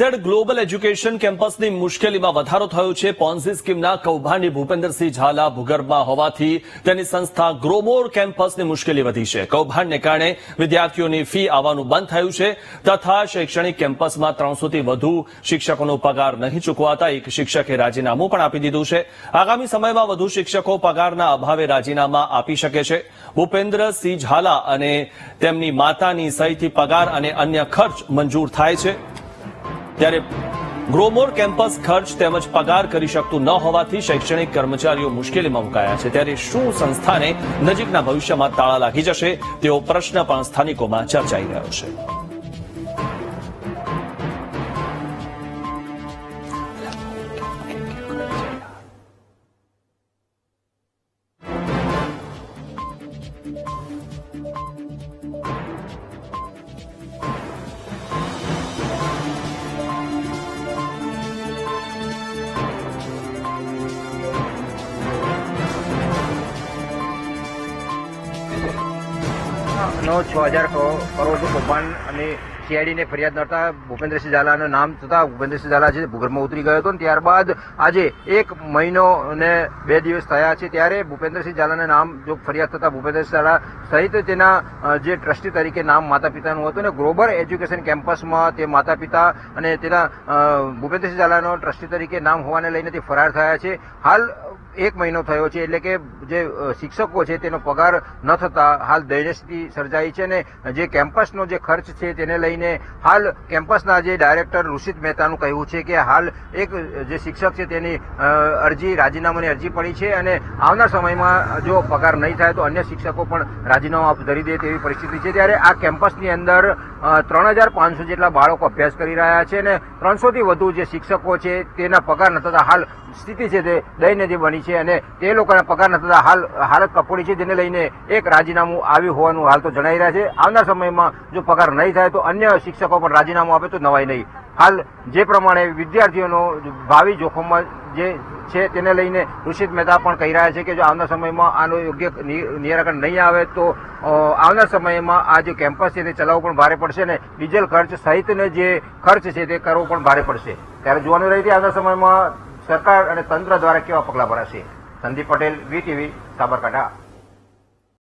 AZ global education કેમ્પસની મુશ્કેલીમાં વધારો થયો છે. પોન્ઝી સ્કીમના કૌભાંડી ભૂપેન્દ્રસિંહ ઝાલા ભૂગર્ભમાં હોવાથી તેની સંસ્થા ગ્રોમોર કેમ્પસની મુશ્કેલી વધી છે. કૌભાંડને કારણે વિદ્યાર્થીઓની ફી આવવાનું બંધ થયું છે તથા શૈક્ષણિક કેમ્પસમાં ત્રણસોથી વધુ શિક્ષકોનો પગાર નહીં ચૂકવાતા એક શિક્ષકે રાજીનામું પણ આપી દીધું છે. આગામી સમયમાં વધુ શિક્ષકો પગારના અભાવે રાજીનામા આપી શકે છે. ભૂપેન્દ્રસિંહ ઝાલા અને તેમની માતાની સહીથી પગાર અને અન્ય ખર્ચ મંજૂર થાય છે. ત્યારે ગ્રોમોર કેમ્પસ ખર્ચ તેમજ પગાર કરી શકતું ન હોવાથી શૈક્ષણિક કર્મચારીઓ મુશ્કેલીમાં મુકાયા છે. ત્યારે શું સંસ્થાને નજીકના ભવિષ્યમાં તાળા લાગી જશે તેવો પ્રશ્ન પણ સ્થાનિકોમાં ચર્ચાઈ રહ્યો છે. નો છ હજાર કરોડનું કૌભાંડ અને સીઆઈડીને ફરિયાદ નડતા ભૂપેન્દ્રસિંહ ઝાલાનું નામ થતા ભૂપેન્દ્રસિંહ ઝાલા છે, ભૂગર્ભમાં ઉતરી ગયો હતો ત્યારબાદ આજે એક મહિનો અને બે દિવસ થયા છે, ત્યારે ભૂપેન્દ્રસિંહ ઝાલાના નામ જો ફરિયાદ થતા ભૂપેન્દ્રસિંહ ઝાલા સહિત તેના જે ટ્રસ્ટી તરીકે નામ માતા પિતાનું હતું અને ગ્લોબલ એજ્યુકેશન કેમ્પસમાં તે માતા પિતા અને તેના ભૂપેન્દ્રસિંહ ઝાલાનો ટ્રસ્ટી તરીકે નામ હોવાને લઈને તે ફરાર થયા છે. હાલ એક મહિનો થયો છે એટલે કે જે શિક્ષકો છે તેનો પગાર ન થતા હાલ દયનીય સ્થિતિ સર્જાઈ છે અને જે કેમ્પસનો જે ખર્ચ છે તેને લઈને હાલ કેમ્પસના જે ડાયરેક્ટર ઋષિત મહેતાનું કહેવું છે કે હાલ એક, જે શિક્ષક છે તેની અરજી, રાજીનામાની અરજી પડી છે અને આવનાર સમયમાં જો પગાર નહીં થાય તો અન્ય શિક્ષકો પણ રાજીનામા ધરી દે તેવી પરિસ્થિતિ છે. ત્યારે આ કેમ્પસની અંદર ત્રણ હજાર પાંચસો જેટલા બાળકો અભ્યાસ કરી રહ્યા છે અને ત્રણસોથી વધુ જે શિક્ષકો છે તેના પગાર ન થતા હાલ સ્થિતિ છે તે દયનીય બની છે. અને તે લોકોના પગાર ન થતા હાલ, હાલત કપોડી છે જેને લઈને એક રાજીનામું આવ્યું હોવાનું હાલ તો જણાઈ રહ્યા છે. આવનાર સમયમાં જો પગાર નહીં થાય તો અન્ય શિક્ષકો પણ રાજીનામું આપે તો નવાઈ નહીં. હાલ જે પ્રમાણે વિદ્યાર્થીઓનો ભાવિ જોખમમાં જે છે તેને લઈને ઋષિત મહેતા પણ કહી રહ્યા છે કે જો આવનાર સમયમાં આનું યોગ્ય નિરાકરણ નહીં આવે તો આવનાર સમયમાં આ જે કેમ્પસ છે તે ચલાવવું પણ ભારે પડશે અને ડીઝલ ખર્ચ સહિતનો જે ખર્ચ છે તે કરવો પણ ભારે પડશે. ત્યારે જોવાનું રહી છે આવનાર સમયમાં સરકાર અને તંત્ર દ્વારા કેવા પગલાં ભરાશે? સંદીપ પટેલ વીટીવી સાબરકાંઠા.